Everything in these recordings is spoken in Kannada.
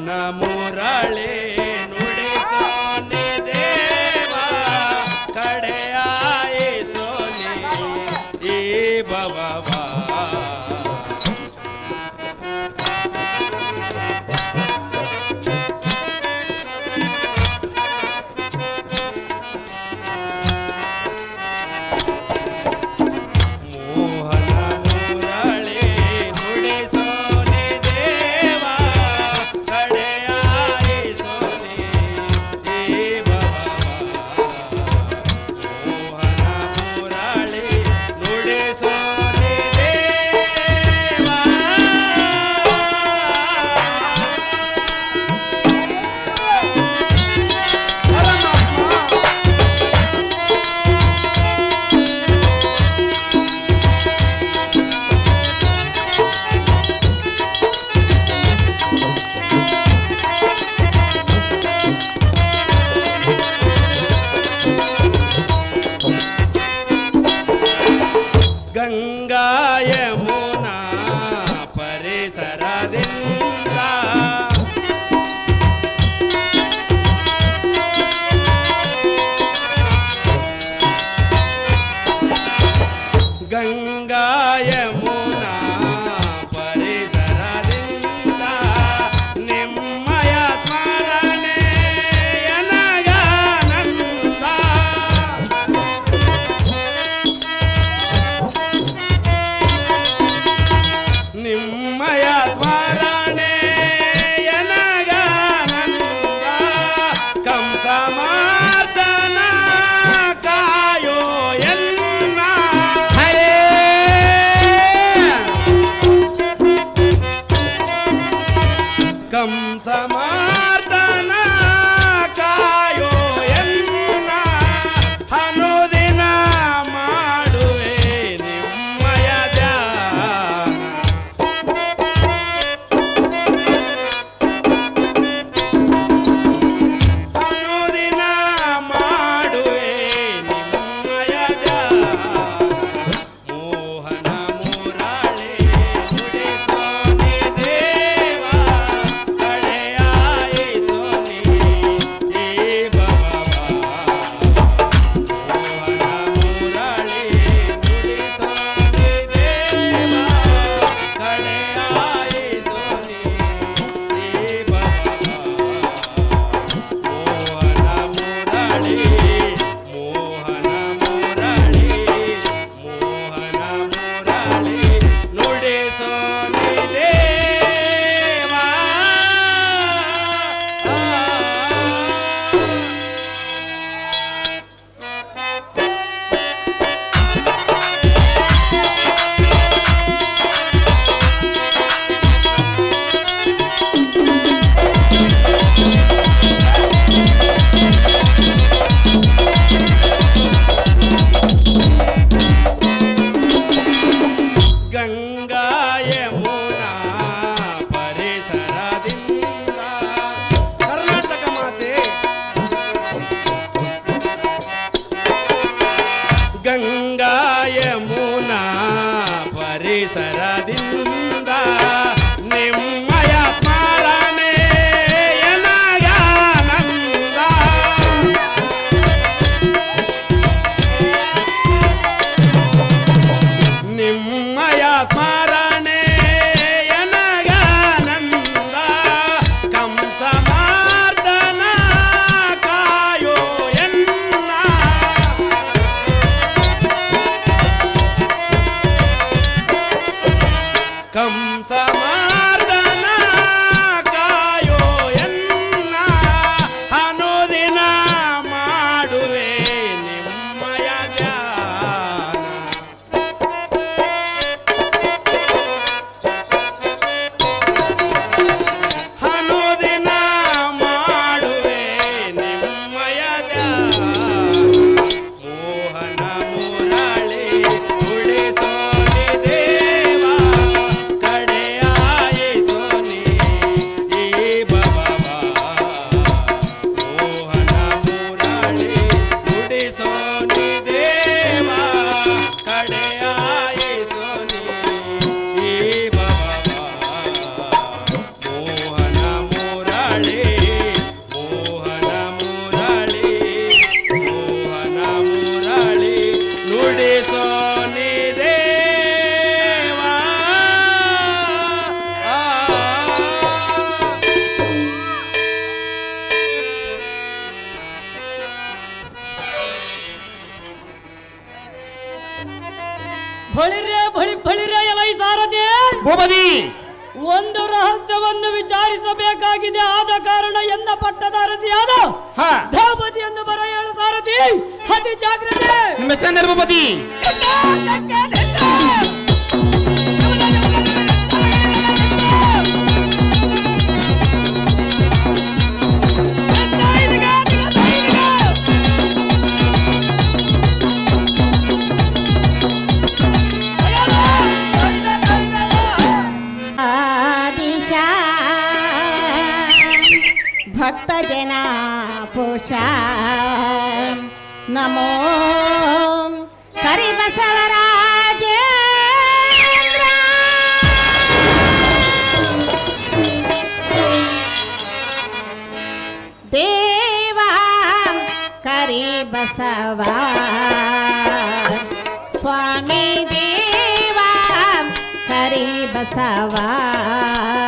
மனமுரளே Adil કસાવા.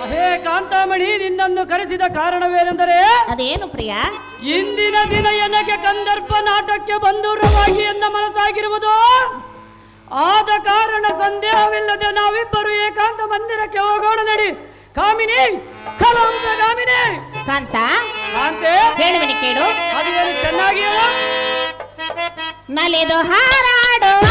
ಅಹೇ ಕಾಂತಾಮಣಿ ನಿನ್ನನ್ನು ಕರೆಸಿದ ಕಾರಣವೇನೆಂದರೆ ಅದೇನು ಪ್ರಿಯ? ಇಂದಿನ ದಿನ ಎನಗೆ ಕಂದರ್ಪ ನಾಟಕ್ಕೆ ಬಂದೂರವಾಗಿ ಎನ್ನ ಮನಸ್ಸಾಗಿರುವುದು? ಆದ ಕಾರಣ ಸಂದೇಹವಿಲ್ಲದೆ ನಾವಿಬ್ಬರು ಏಕಾಂತ ಮಂದಿರಕ್ಕೆ ಹೋಗೋಣ ನಡಿ. ಕಾಮಿನಿ ಕಾಮಿನಿ. ಕಾಂತ ಕಾಂತೆ ಹೇಳುವನಿ ಕೇಳು. ಅದು ಚೆನ್ನಾಗಿ ಹೇಳು. ನಲಿದು ಹಾರಾಡುವ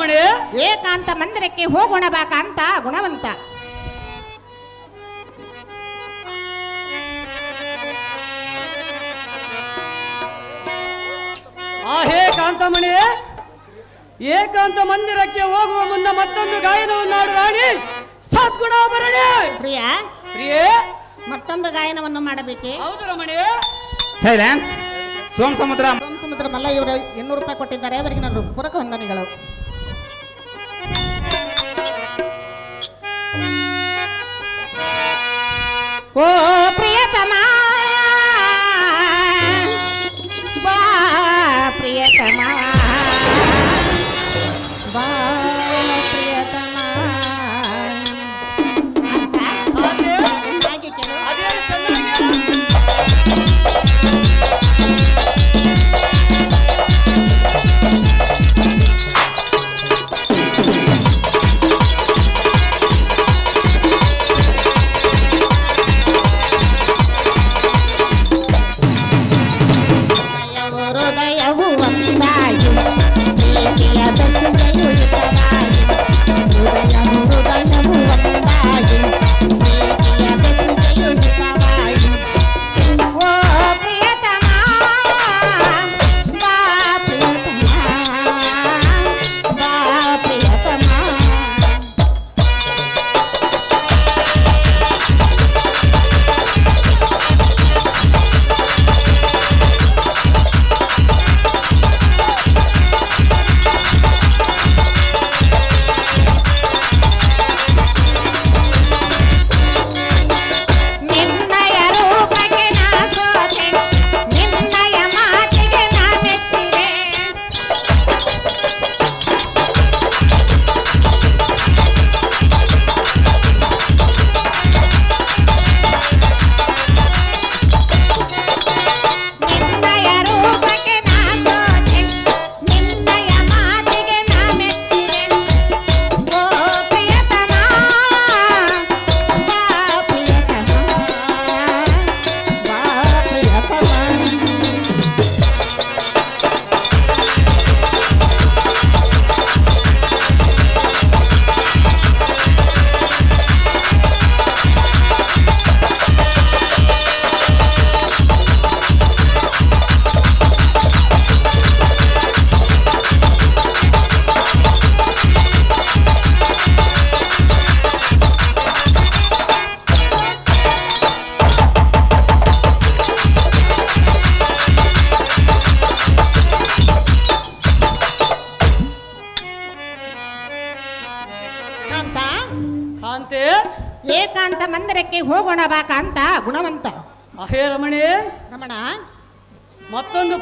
ರಮಣಿ ಏಕಾಂತ ಮಂದಿರಕ್ಕೆ ಹೋಗೋಣ ಬಾ ಕಾಂತ ಗುಣವಂತ ಆಹೇ ಕಾಂತಮಣಿ ಏಕಾಂತ ಮಂದಿರಕ್ಕೆ ಹೋಗುವ ಮುನ್ನ ಮತ್ತೊಂದು ಗಾಯನವನ್ನು ಆಡು ರಾಣಿ ಸದ್ಗುಣಾಭರಣಿ ಪ್ರಿಯ ಪ್ರಿಯ. ಮತ್ತೊಂದು ಗಾಯನವನ್ನು ಮಾಡಬೇಕೆ? ಹೌದು ರಮಣಿ ಸೈಲೆನ್ಸ್ ಸೋಮ ಸಮುದ್ರ ಸೋಮ ಸಮುದ್ರ ಮಲ್ಲ ಇವರು ಇನ್ನೂರು ರೂಪಾಯಿ ಕೊಟ್ಟಿದ್ದಾರೆ. ಅವರಿಗೆ ನಾನು ಪೂರಕ ವಂದನೆಗಳು. ಓ ಪ್ರಿಯತಮ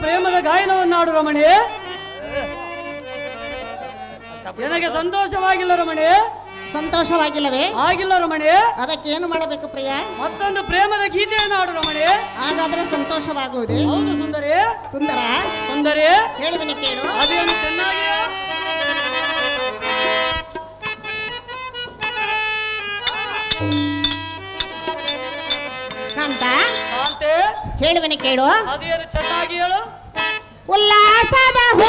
ಪ್ರೇಮದ ಗಾಯನವನ್ನಾಡು ರಮಣಿ. ನನಗೆ ಸಂತೋಷವಾಗಿಲ್ಲ ರಮಣಿ? ಸಂತೋಷವಾಗಿಲ್ಲವೇ? ಆಗಿಲ್ಲ ರಮಣಿ. ಅದಕ್ಕೆ ಏನು ಮಾಡಬೇಕು ಪ್ರಿಯ? ಮತ್ತೊಂದು ಪ್ರೇಮದ ಗೀತೆಯನ್ನು ಆಡು ರಮಣಿ. ಹಾಗಾದ್ರೆ ಸಂತೋಷವಾಗುವುದು? ಹೌದು ಸುಂದರಿ. ಸುಂದರ? ಸುಂದರಿ. ಹೇಳುವಿನಿ ಕೇಳು. ಅದೇನು ಚೆನ್ನಾಗಿ ಕಾಂತ ಕಾಂತೆ? ಹೇಳುವಿನಿ ಕೇಳು. ಅದೇನು ಚೆನ್ನಾಗಿ ಹೇಳು. ಉಲ್ಲಾಸದ ಹೂ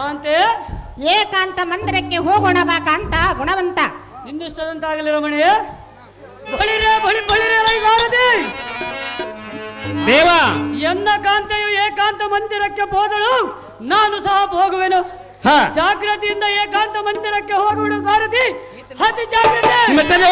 ಕಾಂತ? ಕಾಂತೆ ಏಕಾಂತ ಮಂದಿರಕ್ಕೆ ಹೋಗೋಣ ಬಾ ಕಾಂತ ಗುಣವಂತ. ನಿಂದಿಷ್ಟದಂತಾಗಲಿ ರಮಣಿ ಬಳಿರೆ ಬಳಿ ಬಳಿರೆ ರೈ ಸಾರಥಿ ದೇವ! ಎನ್ನ ಕಾಂತೆಯು ಏಕಾಂತ ಮಂದಿರಕ್ಕೆ ಹೋದಳು ನಾನು ಸಹ ಹೋಗುವೆನು ಹಾ. ಜಾಗ್ರತೆಯಿಂದ ಏಕಾಂತ ಮಂದಿರಕ್ಕೆ ಹೋಗುವುದು ಸಾರಥಿ. ಅತಿ ಜಾಗ್ರತೆ! ನಿಮ್ಮ ತಲೆ!